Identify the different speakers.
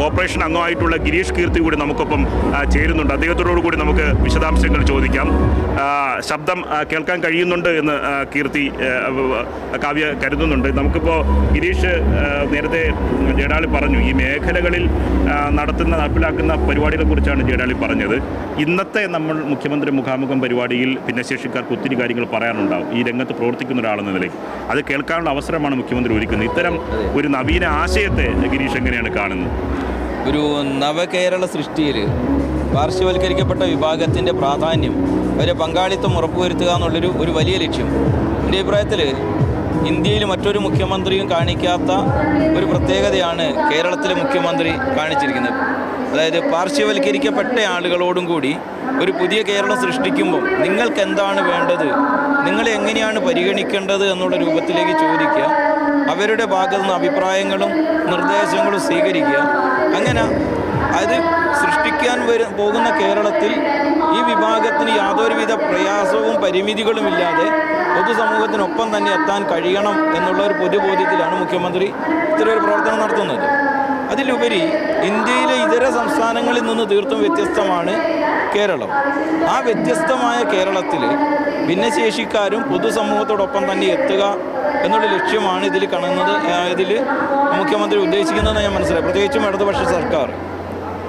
Speaker 1: Corporation അംഗമായിട്ടുള്ള Girish കീർത്തി കൂടി നമുക്കൊപ്പം ചേരുന്നുണ്ട്. അദ്ദേഹത്തോടു കൂടി നമുക്ക് വിശദാംശങ്ങൾ ചോദിക്കാം. ശബ്ദം കേൾക്കാൻ കഴിയുന്നുണ്ട് എന്ന് കീർത്തി കാവ്യ കരുതുന്നുണ്ട്. നമുക്കിപ്പോൾ ഗിരീഷ് നേരത്തെ ജേടാളി പറഞ്ഞു ഈ മേഖലകളിൽ നടത്തുന്ന നടപ്പിലാക്കുന്ന പരിപാടികളെ കുറിച്ചാണ് ജേടാളി പറഞ്ഞത്. ഇന്നത്തെ നമ്മൾ മുഖ്യമന്ത്രി മുഖാമുഖം പരിപാടിയിൽ ഭിന്നശേഷിക്കാർക്ക് ഒത്തിരി കാര്യങ്ങൾ പറയാനുണ്ടാവും ഈ രംഗത്ത് പ്രവർത്തിക്കുന്ന ഒരാളെന്ന നിലയിൽ. അത് കേൾക്കാനുള്ള അവസരമാണ് മുഖ്യമന്ത്രി ഒരുക്കുന്നത്. ഇത്തരം ഒരു നവീന ആശയത്തെ ഗിരീഷ് എങ്ങനെയാണ് കാണുന്നത്?
Speaker 2: ഒരു നവകേരള സൃഷ്ടിയിൽ പാർശ്വവൽക്കരിക്കപ്പെട്ട വിഭാഗത്തിന്റെ പ്രാധാന്യം അവരെ പങ്കാളിത്തം ഉറപ്പുവരുത്തുക എന്നുള്ളൊരു ഒരു വലിയ ലക്ഷ്യം. എന്റെ അഭിപ്രായത്തിൽ ഇന്ത്യയിൽ മറ്റൊരു മുഖ്യമന്ത്രിയും കാണിക്കാത്ത ഒരു പ്രത്യേകതയാണ് കേരളത്തിലെ മുഖ്യമന്ത്രി കാണിച്ചിരിക്കുന്നത്. അതായത് പാർശ്വവൽക്കരിക്കപ്പെട്ട ആളുകളോടും കൂടി ഒരു പുതിയ കേരളം സൃഷ്ടിക്കുമ്പോൾ നിങ്ങൾക്ക് എന്താണ് വേണ്ടത്? നിങ്ങളെ എങ്ങനെയാണ് പരിഗണിക്കേണ്ടത് എന്നുള്ള രൂപത്തിലേക്ക് ചോദിക്കുക. അവരുടെ ഭാഗത്തു നിന്ന് അഭിപ്രായങ്ങളും നിർദ്ദേശങ്ങളും സ്വീകരിക്കുക. അങ്ങനെ അത് സൃഷ്ടിക്കാൻ വരു പോകുന്ന കേരളത്തിൽ ഈ വിഭാഗത്തിന് യാതൊരുവിധ പ്രയാസവും പരിമിതികളും ഇല്ലാതെ പൊതുസമൂഹത്തിനൊപ്പം തന്നെ എത്താൻ കഴിയണം എന്നുള്ള ഒരു പൊതുബോധ്യത്തിലാണ് മുഖ്യമന്ത്രി ഇത്തരം ഒരു പ്രവർത്തനം നടത്തുന്നത്. അതിലുപരി ഇന്ത്യയിലെ ഇതര സംസ്ഥാനങ്ങളിൽ നിന്ന് തീർത്തും വ്യത്യസ്തമാണ് കേരളം. ആ വ്യത്യസ്തമായ കേരളത്തിൽ ഭിന്നശേഷിക്കാരും പൊതുസമൂഹത്തോടൊപ്പം തന്നെ എത്തുക എന്നുള്ള ലക്ഷ്യമാണ് ഇതിൽ കാണുന്നത് ഇതിൽ മുഖ്യമന്ത്രി ഉദ്ദേശിക്കുന്നതെന്ന് ഞാൻ മനസ്സിലായി പ്രത്യേകിച്ചും ഇടതുപക്ഷ സർക്കാർ.